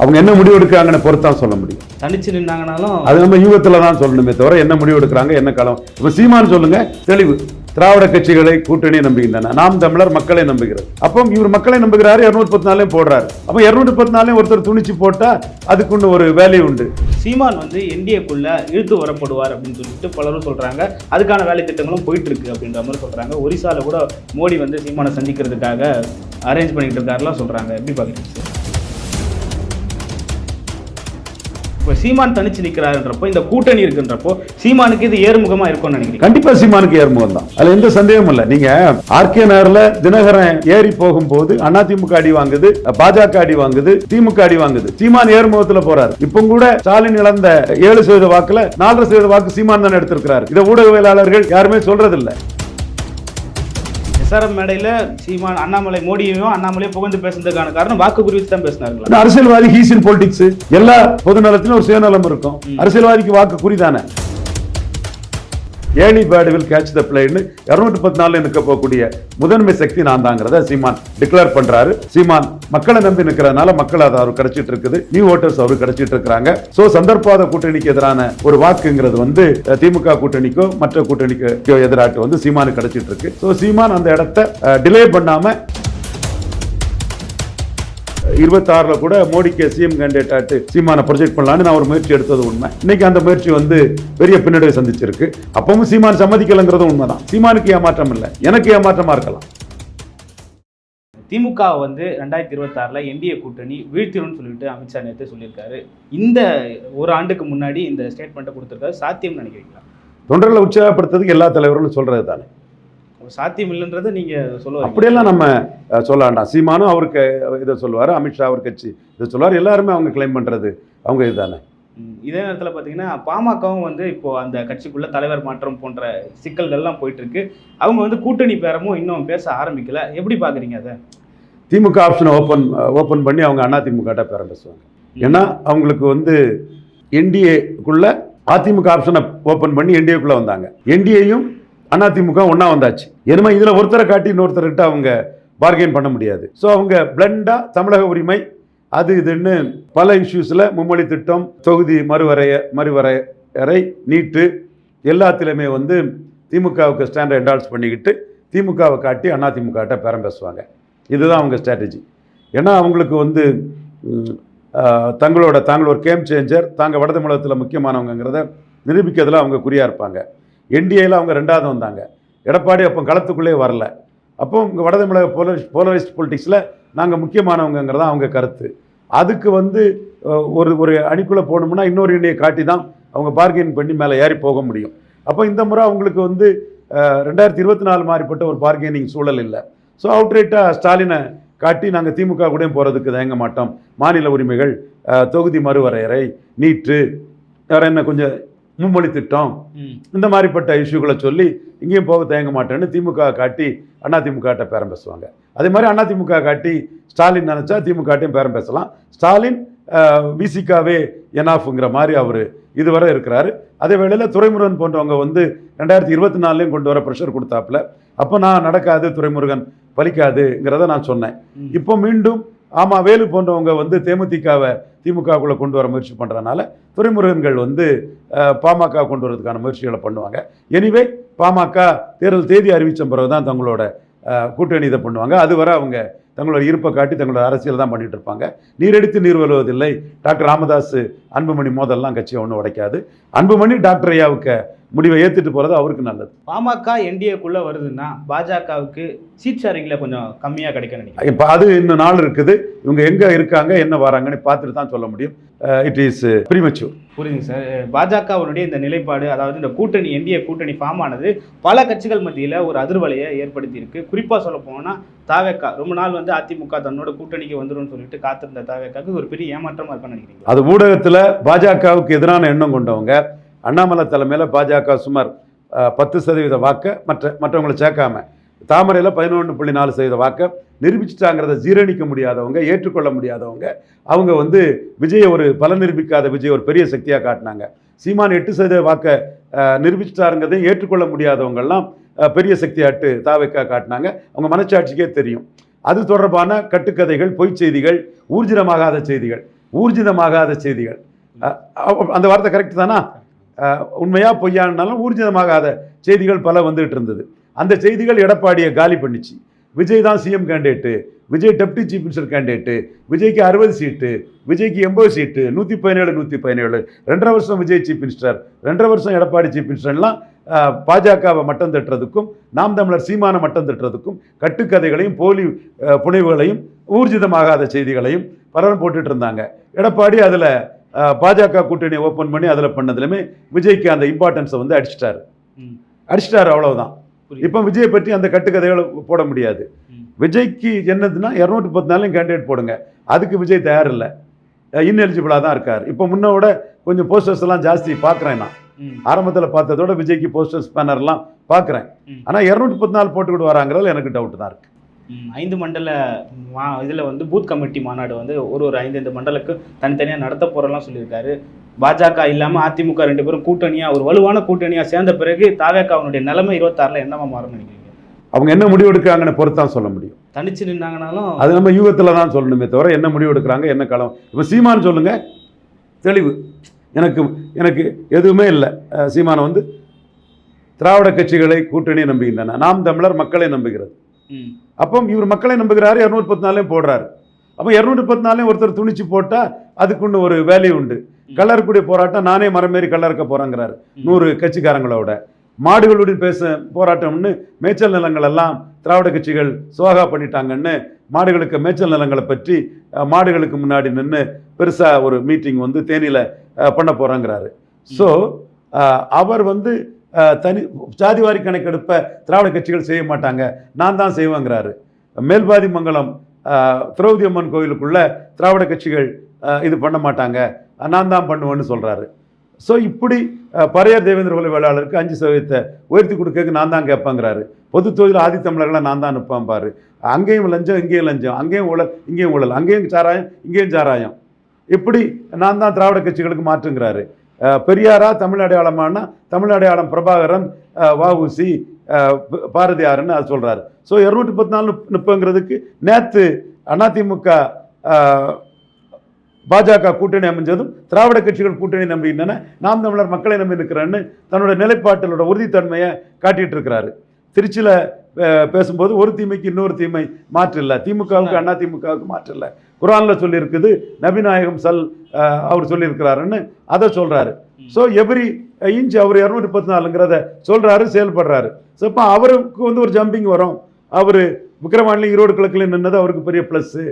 அவங்க என்ன முடிவு எடுக்கிறாங்கன்னு பொறுத்தான் சொல்ல முடியும். தனிச்சு நின்னாங்கனாலும் அது நம்ம யூகத்துல தான் சொல்லணுமே தவிர என்ன முடிவு எடுக்கிறாங்க என்ன களம் இப்ப சீமான் சொல்லுங்க தெளிவு. திராவிட கட்சிகளை கூட்டணியை நம்புகின்றன. நாம் தமிழர் மக்களை நம்புகிறது அப்போ இவர் மக்களை நம்புகிறாரு இருநூத்தி பத்து நாளையும் போடுறாரு. அப்போ இருநூத்தி பத்து நாளையும் ஒருத்தர் துணிச்சு போட்டா அதுக்குன்னு ஒரு வேல்யூ உண்டு. சீமான் வந்து என்டிஏக்குள்ள இழுத்து வரப்படுவார் அப்படின்னு சொல்லிட்டு பலரும் சொல்றாங்க. அதுக்கான வேலை திட்டங்களும் போயிட்டு இருக்கு அப்படின்ற மாதிரி சொல்றாங்க. ஒரிசால கூட மோடி வந்து சீமானை சந்திக்கிறதுக்காக அரேஞ்ச் பண்ணிட்டு இருக்காருலாம் சொல்றாங்க. எப்படி பாக்குறீங்க? இப்போ சீமான் தனிச்சு நிற்கிறாருன்றப்போ இந்த கூட்டணி இருக்குன்றப்போ சீமானுக்கு இது ஏறுமுகமா இருக்கும்னு நினைக்கிறீங்க? கண்டிப்பா சீமானுக்கு ஏறுமுகம் தான். அதுல எந்த சந்தேகமும் இல்லை. நீங்க ஆர்கே நகர்ல தினகரன் ஏறி போகும்போது அதிமுக அடி வாங்குது பாஜக அடி வாங்குது திமுக அடி வாங்குது. சீமான் ஏறுமுகத்துல போறாரு. இப்போ கூட ஸ்டாலின் இழந்த ஏழு சதவீத வாக்குல நாலரை சதவீத வாக்கு சீமான் தான் எடுத்திருக்கிறார். இதை ஊடகவியலாளர்கள் யாருமே சொல்றதில்லை. எஸ்ஆர்எம் மேடையில சீமான் அண்ணாமலை மோடியையும் அண்ணாமலையும் புகழ்ந்து பேசுனதுக்கான காரணம் வாக்கு குறித்து தான் பேசினாருங்களா அரசியல்வாதி ஹீஸ் இன் பொலிட்டிக்ஸ் எல்லா பொதுநலத்திலும் ஒரு சுயநலம் இருக்கும். அரசியல்வாதிக்கு வாக்கு குறிதானே any bird will catch the பிளேன்னு இரநூத்தி பத்து நாள்ல நிற்க போகக்கூடிய முதன்மை சக்தி நான் தாங்கிறத சீமான் டிக்ளேர் பண்றாரு. சீமான் மக்களை நம்பி நிற்கிறதுனால மக்கள் அதை அவர் கிடைச்சிட்டு இருக்குது. நியூ ஓட்டர்ஸ் அவரு கிடைச்சிட்டு இருக்கிறாங்க. சோ சந்தர்ப்பாத கூட்டணிக்கு எதிரான ஒரு வாக்குங்கிறது வந்து திமுக கூட்டணிக்கோ மற்ற கூட்டணிக்கோ எதிராட்டு வந்து சீமானுக்கு கிடைச்சிட்டு இருக்கு. சோ சீமான் அந்த இடத்த டிலே பண்ணாம இருபத்தாறுல கூட மோடிக்கு சிஎம் கேண்டிடேட் ஆட்டு சீமான ப்ரொஜெக்ட் பண்ணலான்னு நான் ஒரு முயற்சி எடுத்தது உண்மை. இன்னைக்கு அந்த முயற்சி வந்து பெரிய பின்னடைவை சந்திச்சிருக்கு. அப்பவும் சீமான் சம்மதிக்கலைங்கிறதும் உண்மைதான். சீமானுக்கு ஏமாற்றம் இல்லை. எனக்கு ஏமாற்றமா இருக்கலாம். திமுக வந்து ரெண்டாயிரத்தி இருபத்தாறுல என்டிஏ கூட்டணி வீழ்த்திடும்னு சொல்லிட்டு அமித்ஷா நேற்று சொல்லியிருக்காரு. இந்த ஒரு ஆண்டுக்கு முன்னாடி இந்த ஸ்டேட்மெண்ட்டை கொடுத்துருக்காரு. சாத்தியம்னு நினைக்கிறீங்களா? தொண்டர்களை உற்சாகப்படுத்துறதுக்கு எல்லா தலைவர்களும் சொல்றது தானே சாத்தியம் இல்லைன்றதை நீங்க சொல்ல. அப்படியெல்லாம் நம்ம சொல்ல வேண்டாம். சீமானும் அவருக்கு இதை சொல்லுவார் அமித்ஷா அவர் கட்சி. இதை சொல்லுவார் எல்லாருமே அவங்க கிளைம் பண்றது. அவங்க இதுதானே. இதே நேரத்தில் பார்த்தீங்கன்னா பாமகவும் வந்து இப்போ அந்த கட்சிக்குள்ள தலைவர் மாற்றம் போன்ற சிக்கல்கள்லாம் போயிட்டு இருக்கு அவங்க வந்து கூட்டணி பேரமும் இன்னும் பேச ஆரம்பிக்கல. எப்படி பாக்குறீங்க அதை? திமுக ஆப்ஷனை ஓப்பன் ஓப்பன் பண்ணி அவங்க அண்ணா திமுக பேரம் பேசுவாங்க. ஏன்னா அவங்களுக்கு வந்து என்டிஏக்குள்ள அதிமுக ஆப்ஷனை ஓப்பன் பண்ணி என்டிஏக்குள்ள வந்தாங்க. என்டிஏயும் அதிமுக ஒண்ணா வந்தாச்சு. என்னமா இதில் ஒருத்தரை காட்டி இன்னொருத்தர்கிட்ட அவங்க பார்கெயின் பண்ண முடியாது. ஸோ அவங்க பிளண்டாக தமிழக உரிமை அது இதுன்னு பல இஷ்யூஸில் மும்மொழி திட்டம் தொகுதி மறுவரைய மறுவரையறை நீட்டு எல்லாத்துலேயுமே வந்து திமுகவுக்கு ஸ்டாண்டை என்டால்ஸ் பண்ணிக்கிட்டு திமுகவை காட்டி அண்ணா திமுகட்ட பேரம் பேசுவாங்க. இதுதான் அவங்க ஸ்ட்ராட்டஜி ஏன்னா அவங்களுக்கு வந்து தங்களோட தாங்கள் ஒரு கேம் சேஞ்சர் தாங்கள் வட தமிழகத்தில் முக்கியமானவங்கிறத நிரூபிக்கிறதுல அவங்க குறியாக இருப்பாங்க. என்டிஏயில் அவங்க ரெண்டாவது வந்தாங்க. எடப்பாடி அப்போ களத்துக்குள்ளே வரல. அப்போ இங்கே வட தமிழக போலரி போலரைஸ்ட் பொலிட்டிக்ஸில் நாங்கள் முக்கியமானவங்கிறதா அவங்க கருத்து. அதுக்கு வந்து ஒரு ஒரு அணிக்குள்ளே போகணும்னா இன்னொரு இணையை காட்டி தான் அவங்க பார்கெயின் பண்ணி மேலே ஏறி போக முடியும். அப்போ இந்த முறை அவங்களுக்கு வந்து ரெண்டாயிரத்தி இருபத்தி நாலு மாறிப்பட்ட ஒரு பார்கெனிங் சூழல் இல்லை. ஸோ அவுட்ரேட்டாக ஸ்டாலினை காட்டி நாங்கள் திமுக கூடயும் போகிறதுக்கு தயங்க மாட்டோம். மாநில உரிமைகள் தொகுதி மறுவரையறை நீட்டு வேற என்ன கொஞ்சம் மும்மொழி திட்டம் இந்த மாதிரிப்பட்ட இஷ்யூகளை சொல்லி இங்கேயும் போக தயங்க மாட்டேன்னு திமுக காட்டி அதிமுகட்ட பேரம் பேசுவாங்க. அதே மாதிரி அதிமுக காட்டி ஸ்டாலின் நினச்சா திமுகட்டையும் பேரம் பேசலாம். ஸ்டாலின் விசிகாவே எனாஃப்ங்கிற மாதிரி அவர் இதுவரை இருக்கிறாரு. அதே வேளையில் துரைமுருகன் போன்றவங்க வந்து ரெண்டாயிரத்தி இருபத்தி நாலுலையும் கொண்டு வர ப்ரெஷர் கொடுத்தாப்புல. அப்போ நான் நடக்காது துரைமுருகன் பலிக்காதுங்கிறத நான் சொன்னேன். இப்போ மீண்டும் ஆமாம் வேலு போன்றவங்க வந்து தேமுதிகவை திமுகக்குள்ளே கொண்டு வர முயற்சி பண்ணுறதுனால துறைமுருகன்கள் வந்து பாமக கொண்டு வரதுக்கான முயற்சிகளை பண்ணுவாங்க. எனிவே பாமக தேர்தல் தேதி அறிவித்த பிறகு தான் தங்களோட கூட்டணி இதை பண்ணுவாங்க. அதுவரை அவங்க தங்களோட இருப்பை காட்டி தங்களோட அரசியல் தான் பண்ணிட்டு இருப்பாங்க. நீரெடுத்து நீர் வருவதில்லை. டாக்டர் ராமதாஸ் அன்புமணி மோதல்லாம் கட்சியை ஒன்றும் உடைக்காது. அன்புமணி டாக்டர் ஐயாவுக்கு முடிவை ஏற்றுட்டு போகிறது அவருக்கு நல்லது. பாமக என்டிஏக்குள்ள வருதுன்னா பாஜகவுக்கு சீட் ஷேரிங்ல கொஞ்சம் கம்மியா கிடைக்கும் நினைக்கிறேன். இப்போ அது இன்னும் நாள் இருக்குது. இவங்க எங்கே இருக்காங்க என்ன வராங்கன்னு பார்த்துட்டு தான் சொல்ல முடியும். இட் இஸ் ப்ரீமச்சூர் புரியுதுங்க சார். பாஜகவினுடைய இந்த நிலைப்பாடு அதாவது இந்த கூட்டணி என்டிஏ கூட்டணி ஃபார்ம் ஆனது பல கட்சிகள் மத்தியில் ஒரு அதிர்வலையை ஏற்படுத்தி இருக்கு. குறிப்பாக சொல்ல போனா தாவேக்கா ரொம்ப நாள் வந்து அதிமுக தன்னோட கூட்டணிக்கு வந்துரும்னு சொல்லிட்டு காத்திருந்த தாவேக்காக்கு இது ஒரு பெரிய ஏமாற்றமா இருக்கும்னு நினைக்கிறீங்க. அது ஊடகத்தில் பாஜகவுக்கு எதிரான எண்ணம் கொண்டவங்க அண்ணாமலை தலைமையில் பாஜக சுமார் பத்து சதவீத வாக்கை மற்ற மற்றவங்களை சேர்க்காம தாமரையில் பதினொன்று புள்ளி நாலு சதவீத வாக்கை நிரூபிச்சிட்டாங்கிறத ஜீரணிக்க முடியாதவங்க ஏற்றுக்கொள்ள முடியாதவங்க அவங்க வந்து விஜயை ஒரு பல நிரூபிக்காத விஜய் ஒரு பெரிய சக்தியாக காட்டினாங்க. சீமான் எட்டு சதவீத வாக்கை நிரூபிச்சிட்டாருங்கிறதையும் ஏற்றுக்கொள்ள முடியாதவங்கெல்லாம் பெரிய சக்தியாட்டு தாவைக்கா காட்டினாங்க. அவங்க மனச்சாட்சிக்கே தெரியும். அது தொடர்பான கட்டுக்கதைகள் பொய்ச் செய்திகள் ஊர்ஜிதமாகாத செய்திகள் ஊர்ஜிதமாகாத செய்திகள். அந்த வார்த்தை கரெக்ட் தானா? உண்மையாக உண்மையா பொய்யானாலும் ஊர்ஜிதமாகாத செய்திகள் பல வந்துகிட்டு இருந்தது. அந்த செய்திகள் எடப்பாடியை காலி பண்ணிச்சு. விஜய் தான் CM candidate Vijay deputy chief minister candidate விஜய்க்கு அறுபது சீட்டு விஜய்க்கு எண்பது சீட்டு நூற்றி பதினேழு நூற்றி பதினேழு ரெண்டரை வருஷம் விஜய் சீஃப் மினிஸ்டர் ரெண்டரை வருஷம் எடப்பாடி சீஃப் மினிஸ்டர்லாம் பாஜகவை மட்டம் தட்டுறதுக்கும் நாம் தமிழர் சீமான மட்டம் தட்டுறதுக்கும் கட்டுக்கதைகளையும் போலி புனைவுகளையும் ஊர்ஜிதமாகாத செய்திகளையும் பலரும் போட்டுட்டு இருந்தாங்க. எடப்பாடி அதில் பாஜக கூட்டணி ஓப்பன் பண்ணி அதில் பண்ணதுலையுமே விஜய்க்கு அந்த இம்பார்ட்டன்ஸை வந்து அடிச்சிட்டாரு. அடிச்சிட்டாரு அவ்வளவுதான். இப்போ விஜய் பற்றி அந்த கட்டுக்கதைகளை போட முடியாது. விஜய்க்கு என்னதுன்னா இரநூத்தி பத்து நாளையும் கேண்டிடேட் போடுங்க அதுக்கு விஜய் தயார் இல்லை இன்எலிஜிபிளாக தான் இருக்கார் இப்போ முன்னோட கொஞ்சம் போஸ்டர்ஸ் எல்லாம் ஜாஸ்தி பார்க்குறேன் நான். ஆரம்பத்தில் பார்த்ததோட விஜய்க்கு போஸ்டர்ஸ் பேனர்லாம் பார்க்குறேன். ஆனால் இரநூத்தி பத்து நாள் போட்டுக்கிட்டு வராங்கிறதுல எனக்கு டவுட் தான் இருக்கு ம், ஐந்து மண்டல மா இதில் வந்து பூத் கமிட்டி மாநாடு வந்து ஒரு ஒரு ஐந்து ஐந்து மண்டலுக்கு தனித்தனியாக நடத்த போகிறலாம் சொல்லியிருக்காரு. பாஜக இல்லாமல் அதிமுக ரெண்டு பேரும் கூட்டணியாக ஒரு வலுவான கூட்டணியாக சேர்ந்த பிறகு தாவேக்கா அவனுடைய நிலைமை இருபத்தாறில் என்னவா மாறும்னு நினைக்கிறீங்க? அவங்க என்ன முடிவு எடுக்கிறாங்கன்னு பொறுத்தான் சொல்ல முடியும். தனிச்சு நின்னாங்கனாலும் அது நம்ம யூகத்தில் தான் சொல்லணுமே தவிர என்ன முடிவு எடுக்கிறாங்க என்ன களம். இப்போ சீமான் சொல்லுங்க. தெளிவு. எனக்கு எனக்கு எதுவுமே இல்லை. சீமான் வந்து திராவிட கட்சிகளை கூட்டணியை நம்புகின்றன. நாம் தமிழர் மக்களை நம்புகிறது. அப்போ இவர் மக்களை நம்புகிறாரு இரநூத்தி பத்து நாளையும் போடுறாரு. அப்போ இரநூத்தி பத்து நாளையும் ஒருத்தர் துணிச்சு போட்டால் அதுக்குன்னு ஒரு வேல்யூ உண்டு. கல்லறக்கூடிய போராட்டம் நானே மரமேறி கல்லறுக்க போகிறேங்கிறாரு நூறு கட்சிக்காரங்களோட. மாடுகளுடன் பேச போராட்டம்னு மேய்ச்சல் நிலங்கள் எல்லாம் திராவிட கட்சிகள் சுவாகா பண்ணிட்டாங்கன்னு மாடுகளுக்கு மேய்ச்சல் நிலங்களை பற்றி மாடுகளுக்கு முன்னாடி நின்று பெருசாக ஒரு மீட்டிங் வந்து தேனியில் பண்ண போகிறாங்கிறாரு ஸோ அவர் வந்து தனி ஜாதிவாரி கணக்கெடுப்பை திராவிட கட்சிகள் செய்ய மாட்டாங்க. நான் தான் செய்வேங்கிறாரு. மேல்பாதி மங்கலம் திரௌதி அம்மன் கோயிலுக்குள்ள திராவிட கட்சிகள் இது பண்ண மாட்டாங்க. நான் தான் பண்ணுவேன்னு சொல்கிறாரு ஸோ இப்படி அஹ், தேவேந்திர கொலை வேளாளருக்கு அஞ்சு சதவீதத்தை உயர்த்தி கொடுக்க நான் தான் கேட்பேங்கிறாரு. பொது தொழில் ஆதித்தமிழர்களை நான் தான் அனுப்பான் பாரு. அங்கேயும் லஞ்சம் இங்கேயும் லஞ்சம் அங்கேயும் ஊழல் இங்கேயும் ஊழல் அங்கேயும் சாராயம் இங்கேயும் சாராயம். இப்படி நான் தான் திராவிட கட்சிகளுக்கு மாற்றுங்கிறாரு. பெரியாரா தமிழ் அடையாளமானா தமிழ் அடையாளம் பிரபாகரன் அஹ், வஉசி அஹ், பாரதியாருன்னு அது சொல்கிறாரு ஸோ இரநூத்தி பத்து நாலு நிற்பங்கிறதுக்கு நேற்று அதிமுக பாஜக கூட்டணி அமைஞ்சதும் திராவிட கட்சிகள் கூட்டணி நம்பிக்கின்றன நாம் தமிழர் மக்களை நம்பி நிற்கிறேன்னு தன்னோட நிலைப்பாட்டிலோட உறுதித்தன்மையை காட்டிட்டு இருக்கிறாரு. திருச்சியில் பேசும்போது ஒரு தீமைக்கு இன்னொரு தீமை மாற்று இல்லை. திமுகவுக்கு அண்ணா திமுகவுக்கு மாற்று இல்லை. குரானில் சொல்லியிருக்குது நபிநாயகம் சல் அவர் சொல்லியிருக்கிறாருன்னு அதை சொல்கிறாரு ஸோ எவ்ரி இன்ச் அவர் இரநூத்தி பத்து நாலுங்கிறத சொல்கிறாரு செயல்படுறாரு. ஸோ இப்போ அவருக்கு வந்து ஒரு ஜம்பிங் வரும். அவர் விக்கிரவாண்டிலையும் ஈரோடு கிழக்குலையும் நின்னது அவருக்கு பெரிய ப்ளஸ்ஸு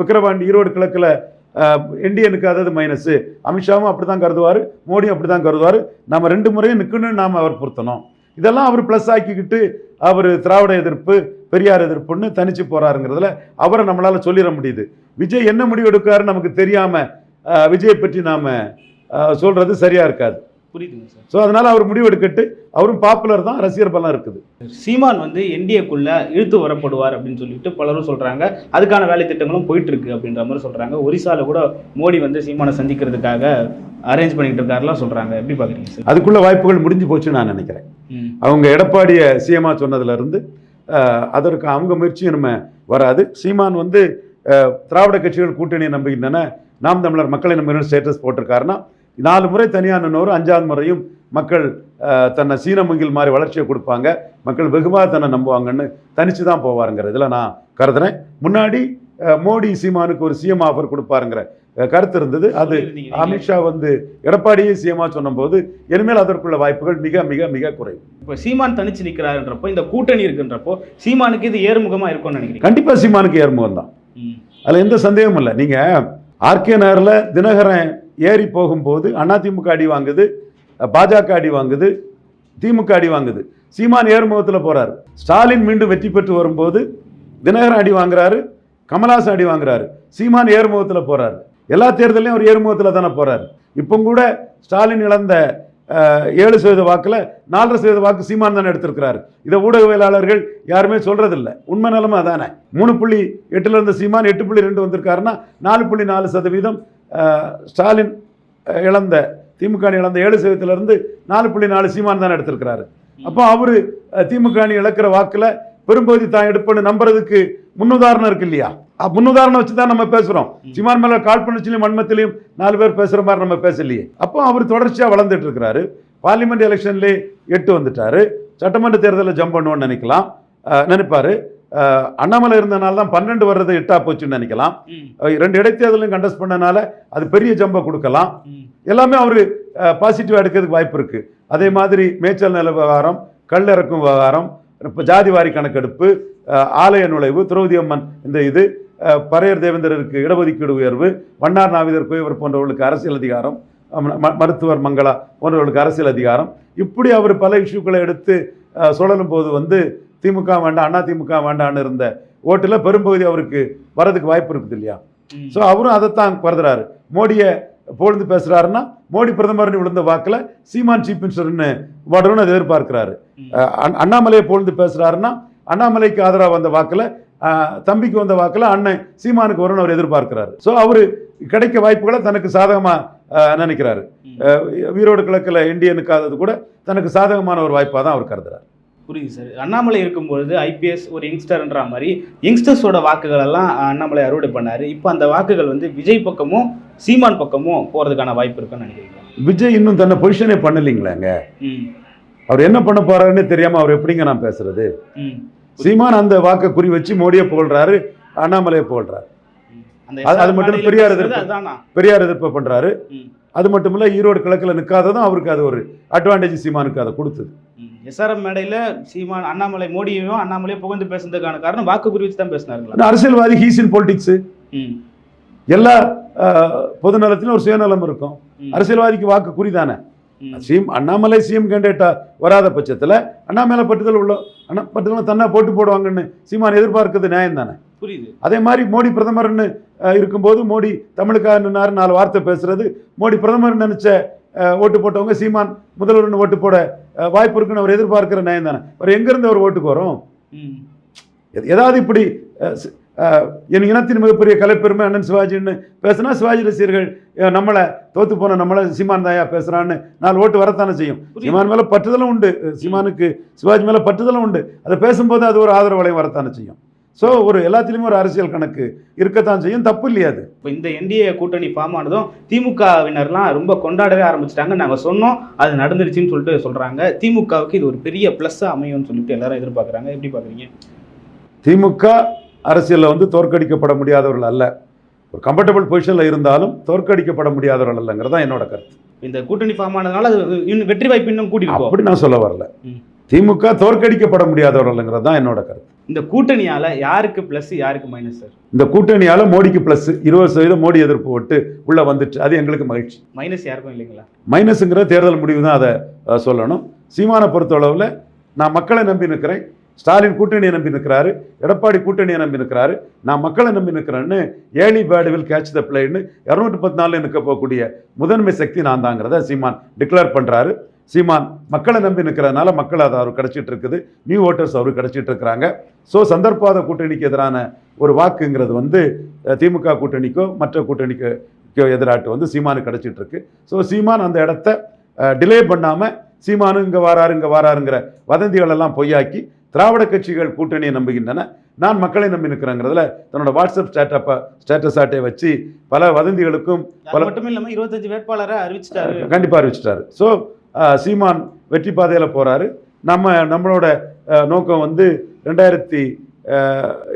விக்கிரவாண்டி ஈரோடு கிழக்கில் இந்தியனுக்கு அதாவது மைனஸு அமித்ஷாவும் அப்படி தான் கருதுவார் மோடியும் அப்படி தான் கருதுவார். நம்ம ரெண்டு முறையும் நிற்கணும்னு நாம் அவர் பொருத்தணும். இதெல்லாம் அவர் ப்ளஸ் ஆக்கிக்கிட்டு அவர் திராவிட எதிர்ப்பு பெரியார் எதிர்ப்புன்னு தனிச்சு போறாருங்கிறதுல அவரை நம்மளால சொல்லிட முடியுது. விஜய் என்ன முடிவு எடுக்காருன்னு நமக்கு தெரியாம அஹ், விஜயை பற்றி நாம அஹ், சொல்றது சரியா இருக்காது. புரியுதுங்க சார். ஸோ அதனால அவர் முடிவு எடுக்கட்டு. அவரும் பாப்புலர் தான் ரசிகர் பலம் இருக்குது. சீமான் வந்து என்டிஏக்குள்ள இழுத்து வரப்படுவார் அப்படின்னு சொல்லிட்டு பலரும் சொல்றாங்க. அதுக்கான வேலை திட்டங்களும் போயிட்டு இருக்கு அப்படின்ற மாதிரி சொல்றாங்க. ஒரிசால கூட மோடி வந்து சீமானை சந்திக்கிறதுக்காக அரேஞ்ச் பண்ணிட்டு இருக்காருலாம் சொல்றாங்க. எப்படி பாக்குறீங்க சார்? அதுக்குள்ள வாய்ப்புகள் முடிஞ்சு போச்சுன்னு நான் நினைக்கிறேன். அவங்க எடப்பாடியை சிஎம்மா சொன்னதுலேருந்து அதற்கு அவங்க முயற்சியும் நம்ம வராது. சீமான் வந்து திராவிட கட்சிகள் கூட்டணியை நம்புகின்றன. நாம் தமிழர் மக்களை நம்புகிற ஸ்டேட்டஸ் போட்டிருக்காருன்னா நாலு முறை தனியாக நின்னவர் அஞ்சாவது முறையும் மக்கள் தன்னை சீன முங்கில் மாதிரி வளர்ச்சியை கொடுப்பாங்க. மக்கள் வெகுவாக தன்னை நம்புவாங்கன்னு தனிச்சு தான் போவாருங்கிற இதில் நான் கருதுறேன். முன்னாடி மோடி சீமானுக்கு ஒரு சிஎம் ஆஃபர் கொடுப்பாருங்கிற கருத்து இருந்தது. அது நீங்க. அமித்ஷா வந்து எடப்பாடியே சிஎம்மா சொன்னபோது இனிமேல் அதற்குள்ள வாய்ப்புகள் மிக மிக மிக குறைவு. இப்போ சீமான் தனிச்சு நிக்கிறாருன்றப்போ இந்த கூட்டணி இருக்குன்றப்போ சீமானுக்கு இது ஏறுமுகமா இருக்கும்னு நினைக்கிறீங்க? கண்டிப்பாக சீமானுக்கு ஏறுமுகம் தான் அதில் எந்த சந்தேகமும் இல்லை. நீங்கள் ஆர்கே நகரில் தினகரன் ஏறி போகும்போது அதிமுக அடி வாங்குது பாஜக அடி வாங்குது திமுக அடி வாங்குது. சீமான் ஏறுமுகத்தில் போறாரு. ஸ்டாலின் மீண்டும் வெற்றி பெற்று வரும்போது தினகரன் அடி வாங்குறாரு கமலாசன் அடி வாங்குறாரு. சீமான் ஏறுமுகத்தில் போறாரு. எல்லா தேர்தலையும் அவர் ஏறுமுகத்தில் தானே போகிறார் இப்போ கூட ஸ்டாலின் இழந்த ஏழு சதவீத வாக்கில் நாலரை சதவீத வாக்கு சீமான் தானே எடுத்திருக்கிறாரு. இதை ஊடகவியலாளர்கள் யாருமே சொல்கிறதில்ல உண்மை நிலமை அதானே. மூணு புள்ளி எட்டில் இருந்த சீமான் எட்டு புள்ளி ரெண்டு வந்திருக்காருன்னா நாலு புள்ளி நாலு சதவீதம் ஸ்டாலின் இழந்த திமுக அணி இழந்த ஏழு சதவீதத்திலிருந்து நாலு புள்ளி நாலு சீமான் தானே எடுத்திருக்கிறாரு. அப்போ அவர் திமுக அணி இழக்கிற வாக்கில் பெரும்பகுதி தான் எடுப்பேன்னு நம்புறதுக்கு முன்னுதாரணம் இருக்கு இல்லையா? முன்னுதாரணம் வச்சு தான் நம்ம பேசுறோம். சீமான் மேல காழ்ப்புணர்ச்சியிலும் வன்மத்திலையும் நாலு பேர் பேசுற மாதிரி நம்ம பேசலையே. அப்போ அவர் தொடர்ச்சியா வளர்ந்துட்டு இருக்கிறாரு. பார்லிமெண்ட் எலெக்ஷன்லேயே எட்டு வந்துட்டாரு. சட்டமன்ற தேர்தலில் ஜம்ப் பண்ணுவோம்னு நினைக்கலாம். நினைப்பாரு. அண்ணாமலை இருந்தனால தான் பன்னெண்டு வர்றது எட்டா போச்சுன்னு நினைக்கலாம். ரெண்டு இடைத்தேர்தலையும் கண்டஸ்ட் பண்ணனால அது பெரிய ஜம்பை கொடுக்கலாம். எல்லாமே அவர் பாசிட்டிவாக எடுக்கிறதுக்கு வாய்ப்பு இருக்கு. அதே மாதிரி மேய்ச்சல் நில விவகாரம் கல் இறக்கும் விவகாரம் இப்போ ஜாதிவாரி கணக்கெடுப்பு ஆலய நுழைவு திரௌதி அம்மன் இந்த இது அஹ், பறையர் தேவேந்திரருக்கு இடஒதுக்கீடு உயர்வு வண்ணார் நாவிதர் குயவர் போன்றவர்களுக்கு அரசியல் அதிகாரம் மருத்துவர் மங்களா போன்றவர்களுக்கு அரசியல் அதிகாரம். இப்படி அவர் பல இஷ்யூக்களை எடுத்து சுழலும் போது வந்து திமுக வேண்டாம் அண்ணா திமுக வேண்டாம்னு இருந்த ஓட்டில் பெரும்பகுதி அவருக்கு வரதுக்கு வாய்ப்பு இருக்குது இல்லையா. ஸோ அவரும் அதைத்தான் கருதுறாரு. மோடியை புகழ்ந்து பேசுறாருன்னா மோடி பிரதமர்னு விழுந்த வாக்கில் சீமான் சீஃப் மினிஸ்டர்னு வரணும்னு அதை எதிர்பார்க்கிறாரு. அண்ணாமலையை புகழ்ந்து பேசுறாருன்னா அண்ணாமலைக்கு ஆதரவாக வந்த வாக்கில் தம்பிக்கு வந்த வாக்கில் அண்ணன் சீமானுக்கு வரும்னு அவர் எதிர்பார்க்கிறாரு. ஸோ அவர் கிடைக்க வாய்ப்புகளை தனக்கு சாதகமாக நினைக்கிறாரு. ஈரோடு கிழக்கில் இந்தியனுக்காதது கூட தனக்கு சாதகமான ஒரு வாய்ப்பாக தான் அவர் கருதுறாரு. புரியுது சார். அண்ணாமலை இருக்கும்பொழுது ஐபிஎஸ் ஒரு யங்ஸ்டர்ன்ற மாதிரி யங்ஸ்டர்ஸோட வாக்குகள் எல்லாம் அண்ணாமலை அறுவடை பண்ணாரு. இப்போ அந்த வாக்குகள் வந்து விஜய் பக்கமும் சீமான் பக்கமும் போறதுக்கான வாய்ப்பு இருக்குன்னு நினைக்கிறீங்களா? விஜய் இன்னும் தன்னை பொசிஷனே பண்ணலீங்களேங்க? அவர் என்ன பண்ண போறாருன்னு தெரியாம அவர் எப்படிங்க நான் பேசுறது? சீமான் அந்த வாக்கை குறி வச்சு மோடியை புகழ்றாரு அண்ணாமலையை புகழ்றாரு. அது- மட்டும் பெரியார் எதிர்ப்பு. பெரியார் எதிர்ப்பு பண்றாரு. அது மட்டும் இல்ல ஈரோடு கிழக்கில் நிற்காததும் அவருக்கு அது ஒரு அட்வான்டேஜ் சீமானுக்கு அதை கொடுத்தது. எஸ்ஆர்எம் மேடையில சீமான் அண்ணாமலை மோடியையும் அண்ணாமலையும் புகழ்ந்து பேசுறதுக்கான காரணம் வாக்கு குறி வச்சு தான் பேசினாருங்களா? அரசியல்வாதி ஹீஸ் இன் பொலிட்டிக்ஸ் எல்லா பொது நலத்திலும் ஒரு சுயநலம் இருக்கும். அரசியல்வாதிக்கு வாக்கு குறிதானே. சிஎம் அண்ணாமலை சிஎம் கேண்டேட்டா வராத பட்சத்துல அண்ணாமலை பட்டுதல் உள்ள அண்ணா பட்டுதல் தன்னா போட்டு போடுவாங்கன்னு சீமான் எதிர்பார்க்கிறது நியாயம் தானே புரியுது. அதே மாதிரி மோடி பிரதமர்னு இருக்கும்போது மோடி தமிழுக்காக நாலு வார்த்தை பேசுறது. மோடி பிரதமர் நினைச்ச ஓட்டு போட்டவங்க சீமான் முதல்வர்னு ஓட்டு போட வாய்ப்பு இருக்குன்னு அவர் எதிர்பார்க்கிற நியாயம் தானே அவர் எங்கேருந்து அவர் ஓட்டுக்கு வரும்? ஏதாவது இப்படி என் இனத்தின் மிகப்பெரிய கலைப்பெருமை அண்ணன் சிவாஜின்னு பேசுனா சிவாஜி ரசிகர்கள் நம்மளை தோத்து போன நம்மளை சீமான் தாயா பேசுறான்னு நாலு ஓட்டு வரத்தானே செய்யும். சீமான் மேல பற்றுதலும் உண்டு. சீமானுக்கு சிவாஜி மேல பற்றுதலும் உண்டு. அதை பேசும்போது அது ஒரு ஆதரவு வளையம் வரத்தானே செய்யும். ஸோ ஒரு எல்லாத்துலேயுமே ஒரு அரசியல் கணக்கு இருக்கத்தான் செய்யும். தப்பு இல்லையா அது. இப்போ இந்த என்டிஏ கூட்டணி ஃபார்ம் ஆனதும் திமுகவினர்லாம் ரொம்ப கொண்டாடவே ஆரம்பிச்சிட்டாங்க. நாங்கள் சொன்னோம் அது நடந்துருச்சுன்னு சொல்லிட்டு சொல்றாங்க. திமுகவுக்கு இது ஒரு பெரிய ப்ளஸ்ஸாக அமையும்னு சொல்லிட்டு எல்லாரும் எதிர்பார்க்குறாங்க. எப்படி பார்க்குறீங்க திமுக அரசியலில் வந்து தோற்கடிக்கப்பட முடியாதவர்கள் அல்ல. ஒரு கம்ஃபர்டபுள் பொசிஷனில் இருந்தாலும் தோற்கடிக்கப்பட முடியாதவர்கள் அல்லங்கிறது தான் என்னோட கருத்து. இந்த கூட்டணி ஃபார்ம் ஆனதுனால அது இன்னும் வெற்றி வாய்ப்பு இன்னும் கூடி இருக்கும். அப்படி நான் சொல்ல வரல. திமுக தோற்கடிக்கப்பட முடியாதவர்கள்ங்கிறது தான் என்னோட கருத்து. இந்த கூட்டணியால யாருக்கு ப்ளஸ் யாருக்கு மைனஸ் சார் இந்த கூட்டணியால மோடிக்கு பிளஸ் இருபது சதவீதம் மோடி எதிர்ப்பு ஓட்டு உள்ள வந்துட்டு அது எங்களுக்கு மகிழ்ச்சி. மைனஸ் யாருக்கும் இல்லைங்களா? மைனஸுங்கிற தேர்தல் முடிவு தான் அதை சொல்லணும். சீமானை பொறுத்தளவில் நான் மக்களை நம்பி நிற்கிறேன். ஸ்டாலின் கூட்டணியை நம்பி நிற்கிறாரு எடப்பாடி கூட்டணியை நம்பி நிற்கிறாரு. நான் மக்களை நம்பி நிற்கிறேன்னு early bird will catch the பிளேன்னு இரநூத்தி பத்து நாளில் நிற்க போகக்கூடிய முதன்மை சக்தி நான் தாங்கிறத சீமான் டிக்ளேர் பண்ணுறாரு சீமான் மக்களை நம்பி நிற்கிறதுனால மக்கள் அதை அவர் கிடச்சிட்டு இருக்குது. நியூ ஓட்டர்ஸ் அவருக்கு கிடச்சிட்டு இருக்கிறாங்க. ஸோ சந்தர்ப்பாத கூட்டணிக்கு எதிரான ஒரு வாக்குங்கிறது வந்து திமுக கூட்டணிக்கோ மற்ற கூட்டணிக்கு எதிராட்டு வந்து சீமானுக்கு கிடச்சிட்டு இருக்கு. ஸோ சீமான் அந்த இடத்த டிலே பண்ணாமல் சீமானு இங்கே வாராரு இங்கே வாராருங்கிற வதந்திகளெல்லாம் பொய்யாக்கி திராவிட கட்சிகள் கூட்டணியை நம்புகின்றன. நான் மக்களை நம்பி நிற்கிறேங்கிறதுல தன்னோட வாட்ஸ்அப் ஸ்டேட்டப்பை ஸ்டேட்டஸ் ஆட்டை வச்சு பல வதந்திகளுக்கும் பல- மட்டும் இல்லாம இருபத்தஞ்சு வேட்பாளரை அறிவிச்சிட்டாரு. கண்டிப்பாக அறிவிச்சிட்டாரு. ஸோ சீமான் வெற்றி பாதையில் போகிறாரு நம்ம நம்மளோட நோக்கம் வந்து ரெண்டாயிரத்தி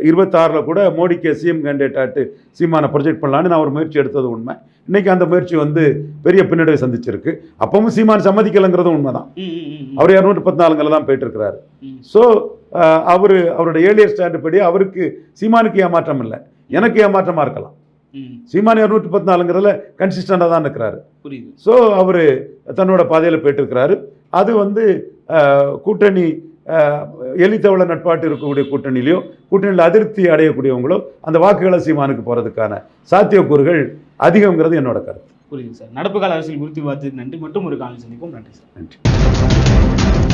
இருபத்தாறில் கூட மோடிக்கு சிஎம் கேண்டிடேட்டாட்டு சீமானை ப்ரொஜெக்ட் பண்ணலான்னு நான் ஒரு முயற்சி எடுத்தது உண்மை. இன்னைக்கு அந்த முயற்சி வந்து பெரிய பின்னடைவை சந்திச்சிருக்கு. அப்பவும் சீமான் சம்மதிக்கலைங்கிறதும் உண்மைதான். ம், ம், ம், ம். அவர் இரநூற்றி பத்தினாலுங்களில் தான் போயிட்டு இருக்கிறாரு ம். ஸோ அவர் அவரோட ஏழியர் ஸ்டாண்டு படி அவருக்கு சீமானுக்கு ஏமாற்றம் இல்லை. எனக்கு ஏமாற்றமாக இருக்கலாம். சீமான் இரநூற்றி பத்தினாலுங்கிறதுல கன்சிஸ்டண்டாக தான் இருக்கிறாரு. புரியுது. ஸோ அவர் தன்னோட பாதையில் போயிட்டு இருக்கிறாரு அது வந்து கூட்டணி எலித்தவள நட்பாட்டு இருக்கக்கூடிய கூட்டணியிலையோ கூட்டணியில் அதிருப்தி அடையக்கூடியவங்களோ அந்த வாக்குகளை சீமானுக்கு போகிறதுக்கான சாத்தியக்கூறுகள் அதிகங்கிறது என்னோட கருத்து. புரியுது சார். நடப்பு கால அரசியல் குறித்து பார்த்து நன்றி. மட்டும் ஒரு காலம் சந்திப்போம். நன்றி சார். நன்றி.